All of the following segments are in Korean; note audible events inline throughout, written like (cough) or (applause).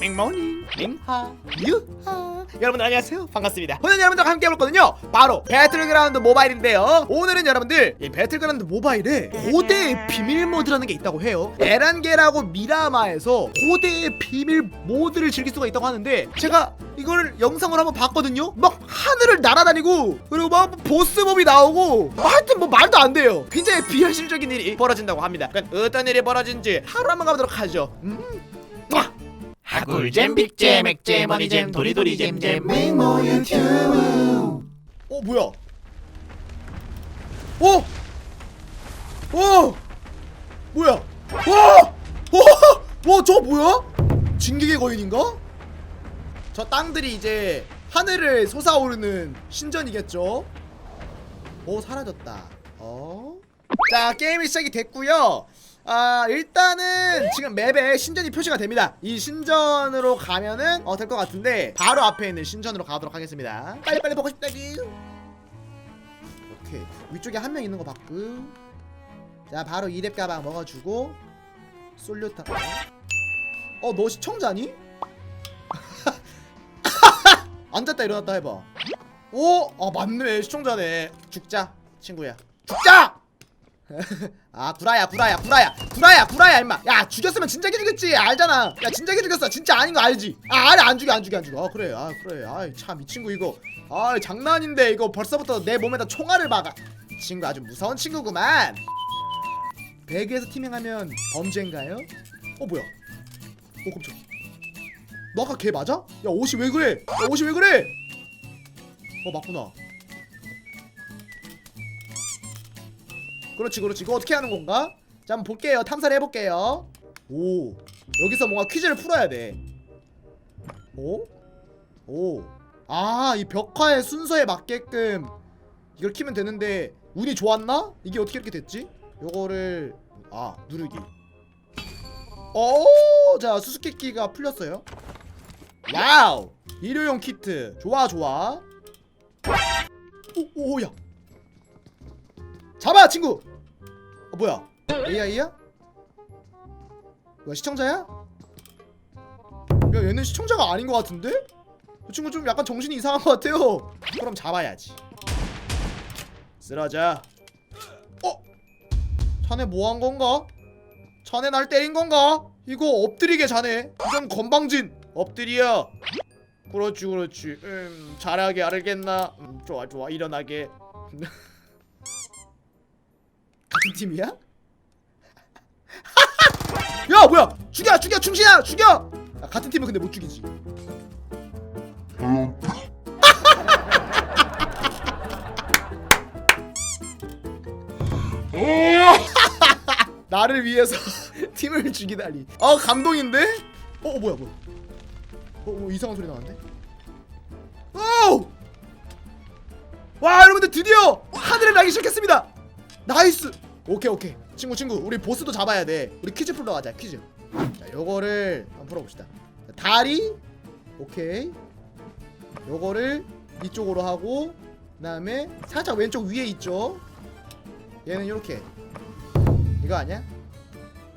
맹모닝 맹하 유하. 여러분 안녕하세요. 반갑습니다. 오늘 여러분들과 함께 해볼 거는요 바로 배틀그라운드 모바일인데요. 오늘은 여러분들 이 배틀그라운드 모바일에 고대의 비밀 모드라는 게 있다고 해요. 에란게라고 미라마에서 고대의 비밀 모드를 즐길 수가 있다고 하는데 제가 이거를 영상을 한번 봤거든요. 막 하늘을 날아다니고 그리고 막 보스몹이 나오고 뭐 하여튼 뭐 말도 안 돼요. 굉장히 비현실적인 일이 벌어진다고 합니다. 그러니까 어떤 일이 벌어진지 하루 한번 가보도록 하죠. 음. 아! 하굴잼 빅잼 액잼 머니잼 도리도리잼잼 맹모 유튜브 어 뭐야 어? 어? 뭐야 와! 와! 와 저거 뭐야? 진격의 거인인가? 저 땅들이 이제 하늘을 솟아오르는 신전이겠죠? 오 사라졌다 어? 자 게임이 시작이 됐고요 아 일단은 지금 맵에 신전이 표시가 됩니다. 이 신전으로 가면은 어 될 것 같은데 바로 앞에 있는 신전으로 가도록 하겠습니다. 빨리빨리 보고 싶다기. 오케이. 위쪽에 한 명 있는 거 봤고. 자 바로 이랩 가방 먹어주고. 솔류타 어너 시청자니? (laughs) 앉았다 일어났다 해봐. 오? 아 맞네. 시청자네. 죽자 친구야. 죽자! 아 구라야 구라야 구라야. 구라야 구라야 임마. 야 죽였으면 진작에 죽였지. 알잖아. 야 진작에 죽였어. 진짜 아닌 거 알지? 아 아니 안 죽여 안 죽여 안 죽여. 아 그래 아 그래. 아참이 친구 이거. 아 장난인데 이거 벌써부터 내 몸에다 총알을 박아. 이 친구 아주 무서운 친구구만. 배그에서 팀행하면 범죄인가요? 어 뭐야? 어 깜짝 너 아까 걔 맞아? 야 옷이 왜 그래? 야 옷이 왜 그래? 어 맞구나 그렇지 그렇지 이거 어떻게 하는 건가? 자 한번 볼게요 탐사를 해볼게요 오 여기서 뭔가 퀴즈를 풀어야 돼 오? 오. 아, 이 벽화의 순서에 맞게끔 이걸 키면 되는데 운이 좋았나? 이게 어떻게 이렇게 됐지? 요거를 아, 누르기. 오, 자, 수수께끼가 풀렸어요. 와우! 일요용 키트. 좋아, 좋아. 오, 오야. 잡아, 친구. 어, 뭐야? AI야? 뭐야, 시청자야? 야 얘는 시청자가 아닌 것 같은데? 이 친구 좀 약간 정신이 이상한 것 같아요 그럼 잡아야지 쓰러져 어? 자네 뭐 한 건가? 자네 날 때린 건가? 이거 엎드리게 자네 이건 건방진 엎드려 그렇지 그렇지 음 잘하게 알겠나 음, 좋아 좋아 일어나게 (laughs) 같은 팀이야? (laughs) 야 뭐야 죽여 죽여 충신아 죽여 야, 같은 팀은 근데 못 죽이지 (laughs) 나를 위해서 (laughs) 팀을 죽이다니 어 감동인데? 어, 어 뭐야 뭐야 어, 어 이상한 소리 나는데? 오! 와 여러분들 드디어 하늘을 나기 시작했습니다 나이스 오케이 오케이. 친구 친구 우리 보스도 잡아야 돼. 우리 퀴즈 풀러 가자 퀴즈. 자 요거를 한번 풀어봅시다. 자, 다리. 오케이. 요거를 이쪽으로 하고 그 다음에 살짝 왼쪽 위에 있죠? 얘는 요렇게. 이거 아니야?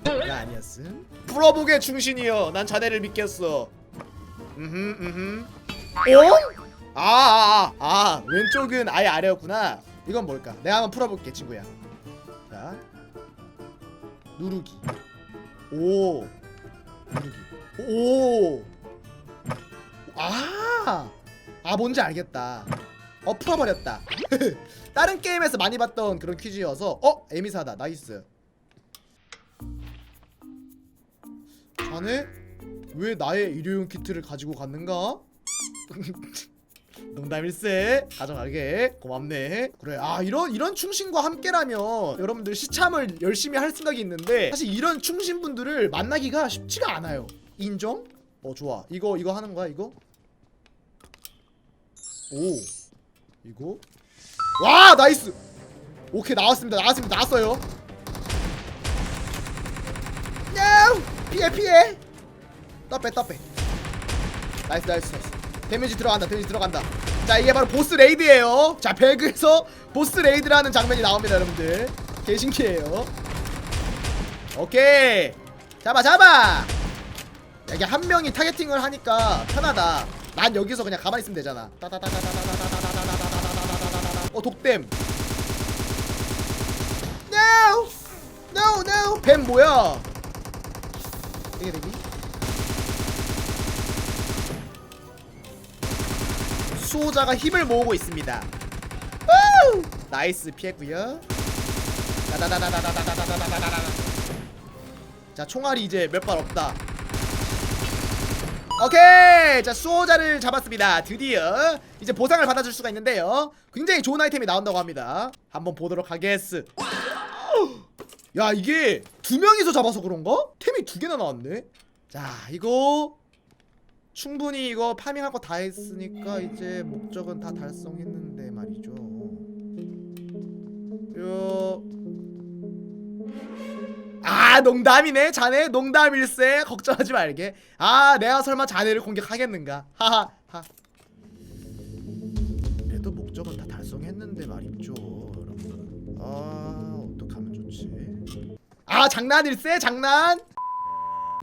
이거 아니었음. 풀어보게 충신이여. 난 자네를 믿겠어. 음흠 음흠. 어? 아아아 아, 아, 왼쪽은 아예 아래였구나. 이건 뭘까? 내가 한번 풀어볼게 친구야. 자 누르기 오 누르기 오 아, 아 뭔지 알겠다. 어 풀어버렸다. (laughs) 다른 게임에서 많이 봤던 그런 퀴즈여서 어 에미사다 나이스. 자네 왜 나의 일회용 키트를 가지고 갔는가? (laughs) 농담일세. 가져가게. 고맙네. 그래. 아 이런 이런 충신과 함께라면 여러분들 시참을 열심히 할 생각이 있는데 사실 이런 충신분들을 만나기가 쉽지가 않아요. 인정? 어 좋아. 이거 이거 하는 거야 이거? 오. 이거? 와 나이스! 오케이 나왔습니다. 나왔습니다. 나왔어요. no! 피해 피해! 떠빼 떠빼. 나이스 나이스 나이스 데미지 들어간다 데미지 들어간다 자 이게 바로 보스 레이드예요 자 배그에서 보스 레이드라는 장면이 나옵니다 여러분들 개 신기해요 오케이 잡아 잡아 자, 이게 한 명이 타겟팅을 하니까 편하다 난 여기서 그냥 가만히 있으면 되잖아 어 독댐 No! No! No! 뱀 뭐야? 이게 되기? 수호자가 힘을 모으고 있습니다 오우! 나이스 피했구요 자 총알이 이제 몇 발 없다 오케이 자 수호자를 잡았습니다 드디어 이제 보상을 받아줄 수가 있는데요 굉장히 좋은 아이템이 나온다고 합니다 한번 보도록 하겠스 야 이게 두 명이서 잡아서 그런가? 템이 두 개나 나왔네 자 이거 충분히 이거 파밍할 거 다 했으니까 이제 목적은 다 달성했는데 말이죠. 요... 아 농담이네 자네. 농담일세. 걱정하지 말게. 아 내가 설마 자네를 공격하겠는가? 하하 하. 그래도 목적은 다 달성했는데 말이죠 여러분. 아 어떡하면 좋지? 아 장난일세 장난?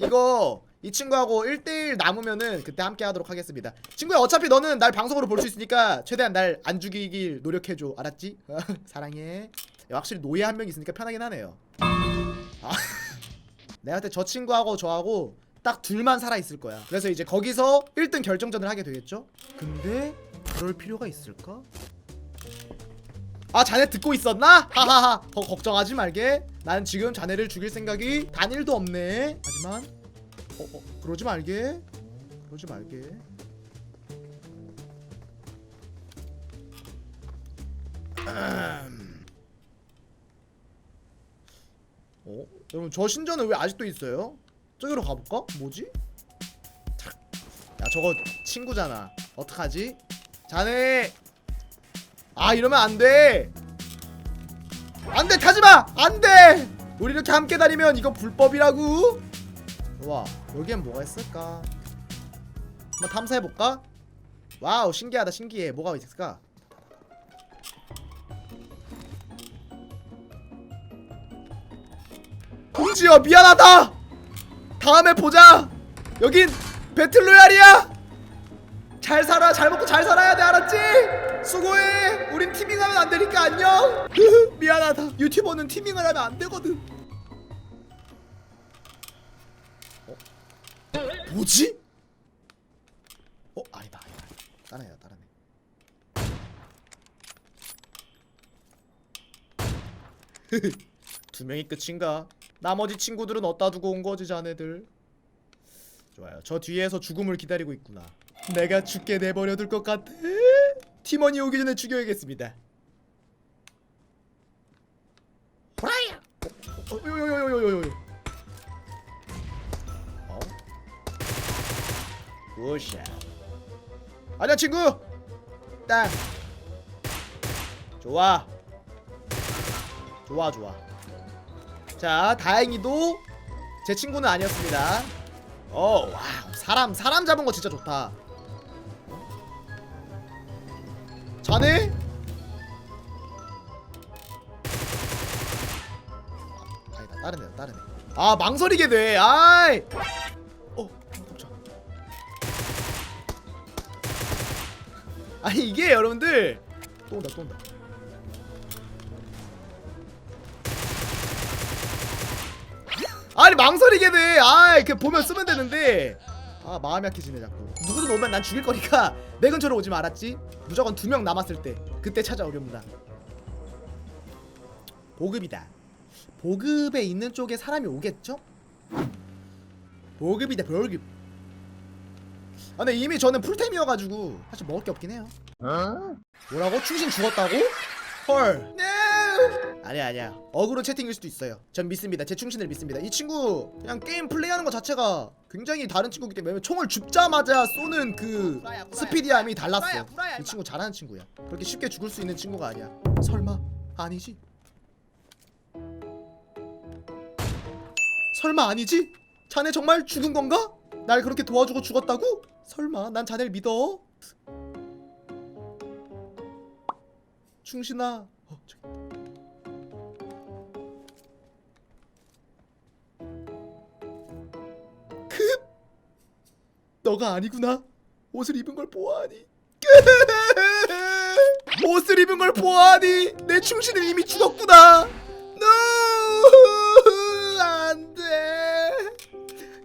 이거 이 친구하고 1대1 남으면은 그때 함께 하도록 하겠습니다 친구야 어차피 너는 날 방송으로 볼 수 있으니까 최대한 날 안 죽이길 노력해줘 알았지? (laughs) 사랑해 야, 확실히 노예 한 명 있으니까 편하긴 하네요 아, (laughs) 내가 그때 저 친구하고 저하고 딱 둘만 살아있을 거야 그래서 이제 거기서 1등 결정전을 하게 되겠죠? 근데 그럴 필요가 있을까? 아 자네 듣고 있었나? 하하하 더 걱정하지 말게 난 지금 자네를 죽일 생각이 단일도 없네 하지만 어, 어 그러지 말게 그러지 말게 음. 어? 여러분 저 신전은 왜 아직도 있어요? 저기로 가볼까? 뭐지? 탁. 야 저거 친구잖아 어떡하지? 자네 아 이러면 안돼 안돼 타지마 안돼 우리 이렇게 함께 다니면 이거 불법이라고 와 여기엔 뭐가 있을까? 한번 탐사해볼까? 와우 신기하다 신기해. 뭐가 있을까? 공지여 미안하다! 다음에 보자! 여긴 배틀로얄이야! 잘 살아 잘 먹고 잘 살아야 돼 알았지? 수고해. 우린 티밍하면 안 되니까 안녕. (laughs) 미안하다. 유튜버는 티밍을 하면 안 되거든 뭐지? 어 아니다 아니다. 다른 애다 다른 애 두 (laughs) 명이 끝인가? 나머지 친구들은 어디다 두고 온 거지 자네들? 좋아요. 저 뒤에서 죽음을 기다리고 있구나. 내가 죽게 내버려 둘 것 같아. 팀원이 오기 전에 죽여야겠습니다. 브라이어 어, 어, 요요요요요요 어? 굿샷. 아니야 친구! 땅. 좋아. 좋아 좋아. 자 다행히도 제 친구는 아니었습니다. 어 와우. 사람 사람 잡은 거 진짜 좋다. 자네? 아, 아니다 다른 애다 다른 애아 망설이게 돼. 아이 아니 이게 여러분들 또 온다 또 온다 아니 망설이게 돼. 아, 그 보면 쓰면 되는데. 아, 마음이 약해지네 자꾸. 누구든 오면 난 죽일 거니까 (laughs) 내 근처로 오지 말았지. 무조건 두 명 남았을 때 그때 찾아오렵니다. 보급이다. 보급에 있는 쪽에 사람이 오겠죠? 보급이다 보급. 아, 근데 이미 저는 풀템이어가지고 사실 먹을 게 없긴 해요. 뭐라고? 충신 죽었다고? 헐. 아니야 아니야. 어그로 채팅일 수도 있어요. 전 믿습니다. 제 충신을 믿습니다. 이 친구 그냥 게임 플레이하는 것 자체가 굉장히 다른 친구기 때문에 총을 줍자마자 쏘는 그 구라야, 구라야, 스피디함이 달랐어. 구라야, 구라야, 이. 친구 잘하는 친구야. 그렇게 쉽게 죽을 수 있는 친구가 아니야. 설마 아니지? 설마 아니지? 자네 정말 죽은 건가? 날 그렇게 도와주고 죽었다고? 설마? 난 자네를 믿어? 충신아. 어, 저기. 급! 너가 아니구나. 옷을 입은 걸 보아하니. 옷을 입은 걸 보아하니 내 충신은 이미 죽었구나. No! 안돼.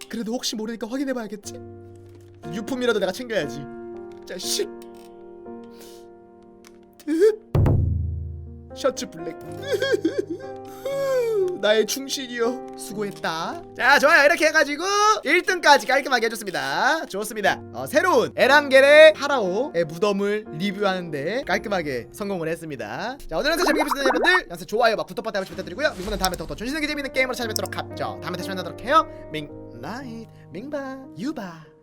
그래도 혹시 모르니까 확인해봐야겠지 유품이라도 내가 챙겨야지. 자식 셔츠 블랙. 나의 충신이여 수고했다. 자 좋아요. 이렇게 해가지고 1등까지 깔끔하게 해줬습니다. 좋습니다. 어, 새로운 에란겔의 파라오의 무덤을 리뷰하는데 깔끔하게 성공을 했습니다. 자 오늘 영상 재밌게 보셨던 여러분들 영상 좋아요 막 구독 버튼 한 부탁드리고요. 민구는 다음에 더더 존신있게 재밌는 게임으로 찾아뵙도록 하죠 다음에 다시 만나도록 해요. 밍 나잇 밍바 유바